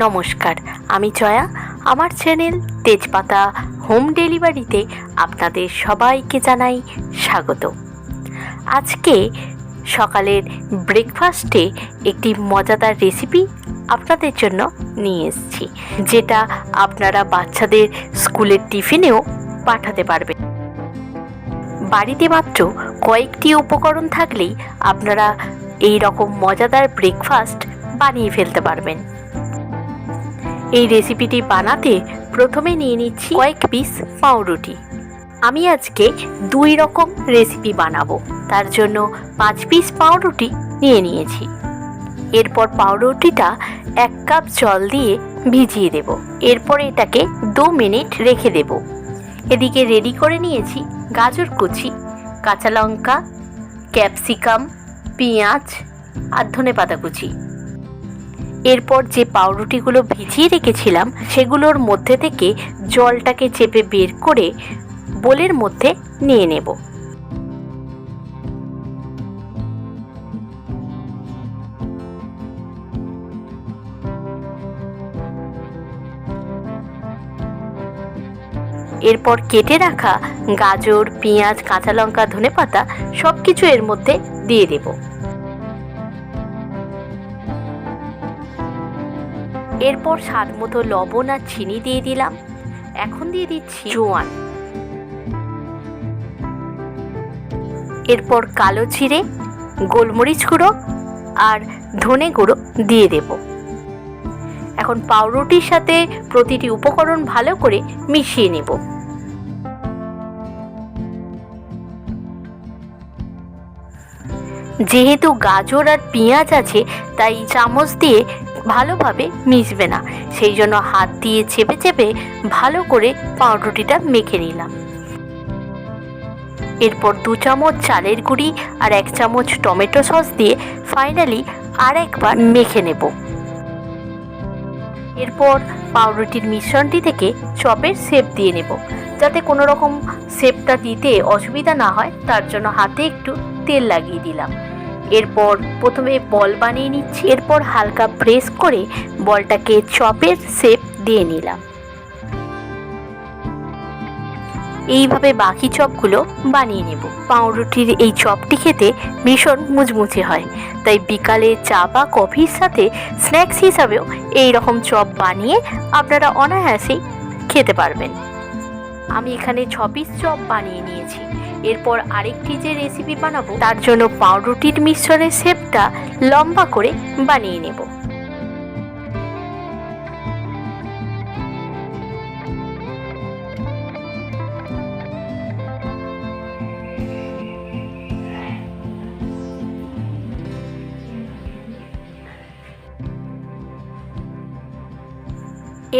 নমস্কার, আমি জয়া। আমার চ্যানেল তেজপাতা হোম ডেলিভারিতে আপনাদের সবাইকে জানাই স্বাগত। আজকে সকালের ব্রেকফাস্টে একটি মজাদার রেসিপি আপনাদের জন্য নিয়ে এসেছি, যেটা আপনারা বাচ্চাদের স্কুলের টিফিনেও পাঠাতে পারবেন। বাড়িতে মাত্র কয়েকটি উপকরণ থাকলেই আপনারা এই রকম মজাদার ব্রেকফাস্ট বানিয়ে ফেলতে পারবেন। এই রেসিপিটি বানাতে প্রথমে নিয়ে নিচ্ছি কয়েক পিস পাউরুটি। আমি আজকে দুই রকম রেসিপি বানাবো। তার জন্য পাঁচ পিস পাউরুটি নিয়ে নিয়েছি। এরপর পাউরুটিটা এক কাপ জল দিয়ে ভিজিয়ে দেব। এরপর এটাকে দু মিনিট রেখে দেব। এদিকে রেডি করে নিয়েছি গাজর কুচি, কাঁচা লঙ্কা ক্যাপসিকাম পেঁয়াজ আর ধনে পাতা কুচি। এরপর যে পাউরুটিগুলো ভিজিয়ে রেখেছিলাম, সেগুলোর মধ্যে থেকে জলটাকে চেপে বের করে বোলের মধ্যে নিয়ে নেব। এরপর কেটে রাখা গাজর, পেঁয়াজ, কাঁচা লঙ্কা ধনে পাতা সব কিছু এর মধ্যে দিয়ে দেব। এরপর স্বাদ মতো লবণ আর চিনি দিয়ে দিলাম। এখন দিয়ে দিচ্ছি জোয়ান। এরপর কালো জিরে, গোলমরিচ গুঁড়ো আর ধনে গুঁড়ো দিয়ে দেব। এখন পাউরুটির সাথে প্রতিটি উপকরণ ভালো করে মিশিয়ে নেব। যেহেতু গাজর আর পেঁয়াজ আছে, তাই চামচ দিয়ে ভালোভাবে মিশবে না। সেই জন্য হাত দিয়ে চেপে চেপে ভালো করে পাউরুটিটা মেখে নিলাম। এরপর দু চামচ চালের গুঁড়ি আর এক চামচ টমেটো সস দিয়ে ফাইনালি আর একবার মেখে নেব। এরপর পাউরুটির মিশ্রণটি থেকে চপের শেপ দিয়ে নেব। যাতে কোনো রকম শেপটা দিতে অসুবিধা না হয়, তার জন্য হাতে একটু তেল লাগিয়ে দিলাম। এরপর প্রথমে বল বানিয়ে নিচ্ছি, এরপর হালকা প্রেস করে বলটাকে চপের শেপ দিয়ে নিলাম। এইভাবে বাকি চপগুলো বানিয়ে নেব। পাউরুটির এই চপটি খেতে ভীষণ মুচমুচে হয়, তাই বিকালে চা বা কফির সাথে স্ন্যাক্স হিসাবেও এই রকম চপ বানিয়ে আপনারা অনায়াসেই খেতে পারবেন। আমি এখানে ছ পিস চপ বানিয়ে নিয়েছি। এরপর আরেকটি যে রেসিপি বানাবো, তার জন্য পাউরুটির মিশ্রণের শেপটা লম্বা করে বানিয়ে নেব।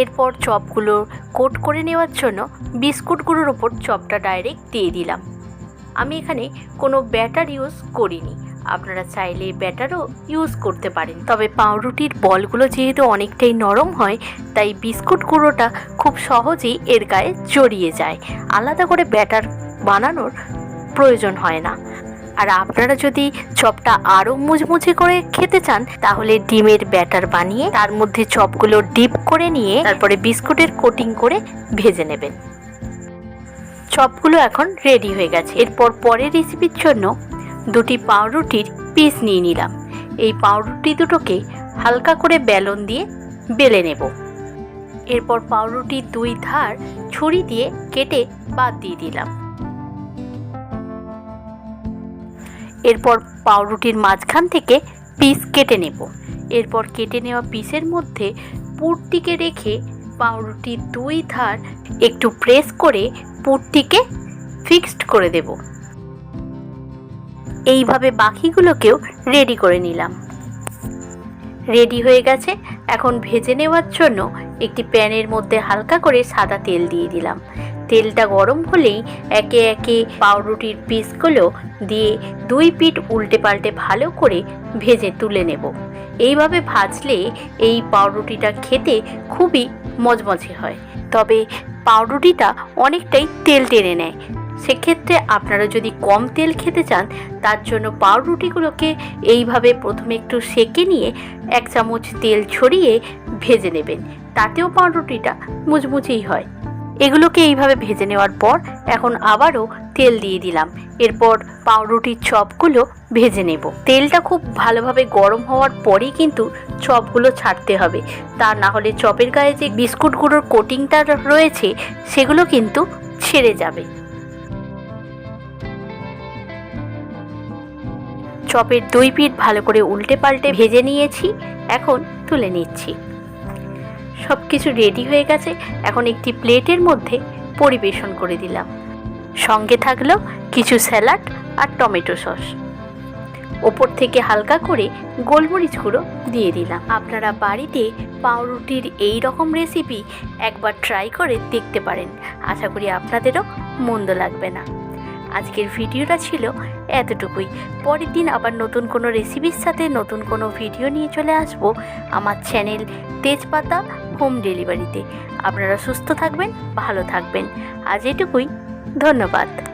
এরপর চপগুলো কোট করে নেওয়ার জন্য বিস্কুটগুলোর ওপর চপটা ডাইরেক্ট দিয়ে দিলাম। আমি এখানে কোনো ব্যাটার ইউজ করিনি। আপনারা চাইলে ব্যাটারও ইউজ করতে পারেন। তবে পাউরুটির বলগুলো যেহেতু অনেকটাই নরম হয়, তাই বিস্কুট গুঁড়োটা খুব সহজেই এর গায়ে জড়িয়ে যায়। আলাদা করে ব্যাটার বানানোর প্রয়োজন হয় না। আর আপনারা যদি চপটা আরও মুচমুচে করে খেতে চান, তাহলে ডিমের ব্যাটার বানিয়ে তার মধ্যে চপগুলো ডিপ করে নিয়ে তারপরে বিস্কুটের কোটিং করে ভেজে নেবেন। চপগুলো এখন রেডি হয়ে গেছে। এরপর পরের রেসিপির জন্য দুটি পাউরুটির পিস নিয়ে নিলাম। এই পাউরুটি দুটোকে হালকা করে বেলন দিয়ে বেলে নেব। এরপর পাউরুটির দুই ধার ছুরি দিয়ে কেটে বাদ দিয়ে দিলাম। এরপর পাউরুটির মাঝখান থেকে পিস কেটে নেব। এরপর কেটে নেওয়া পিসের মধ্যে পুরটিকে রেখে পাউরুটির দুই ধার একটু প্রেস করে পুরটিকে ফিক্সড করে দেব। এইভাবে বাকিগুলোকেও রেডি করে নিলাম। রেডি হয়ে গেছে। এখন ভেজে নেওয়ার জন্য একটি প্যানের মধ্যে হালকা করে সাদা তেল দিয়ে দিলাম। তেলটা গরম হলেই একে একে পাউরুটির পিসগুলো দিয়ে দুই পিঠ উল্টে পাল্টে ভালো করে ভেজে তুলে নেব। এইভাবে ভাজলে এই পাউরুটিটা খেতে খুবই মজমজে হয়। তবে পাউরুটিটা অনেকটাই তেল টেনে নেয়। সেক্ষেত্রে আপনারা যদি কম তেল খেতে চান, তার জন্য পাউরুটিগুলোকে এইভাবে প্রথমে একটু সেকে নিয়ে এক চামচ তেল ছড়িয়ে ভেজে নেবেন। তাতেও পাউরুটিটা মুচমুচেই হয়। এগুলোকে এইভাবে ভেজে নেওয়ার পর এখন আবারও তেল দিয়ে দিলাম। এরপর পাউরুটির চপগুলো ভেজে নেব। তেলটা খুব ভালোভাবে গরম হওয়ার পরেই কিন্তু চপগুলো ছাড়তে হবে। তা না হলে চপের গায়ে যে বিস্কুটগুলোর কোটিংটা রয়েছে, সেগুলো কিন্তু ছেড়ে যাবে। চপের দুই পিঠ ভালো করে উল্টে পাল্টে ভেজে নিয়েছি। এখন তুলে নিচ্ছি। সব কিছু রেডি হয়ে গেছে, এখন একটি প্লেটের মধ্যে পরিবেশন করে দিলাম। সঙ্গে থাকল কিছু স্যালাড আর টমেটো সস। ওপর থেকে হালকা করে গোলমরিচ গুঁড়ো দিয়ে দিলাম। আপনারা বাড়িতে পাউরুটির এই রকম রেসিপি একবার ট্রাই করে দেখতে পারেন। আশা করি আপনাদেরও মন্দ লাগবে না। আজকের ভিডিওটা ছিল এতটুকুই। পরের দিন আবার নতুন কোনো রেসিপির সাথে নতুন কোনো ভিডিও নিয়ে চলে আসব আমার চ্যানেল তেজপাতা হোম ডেলিভারিতে আপনারা সুস্থ থাকবেন, ভালো থাকবেন। আজ এটুকুই, ধন্যবাদ।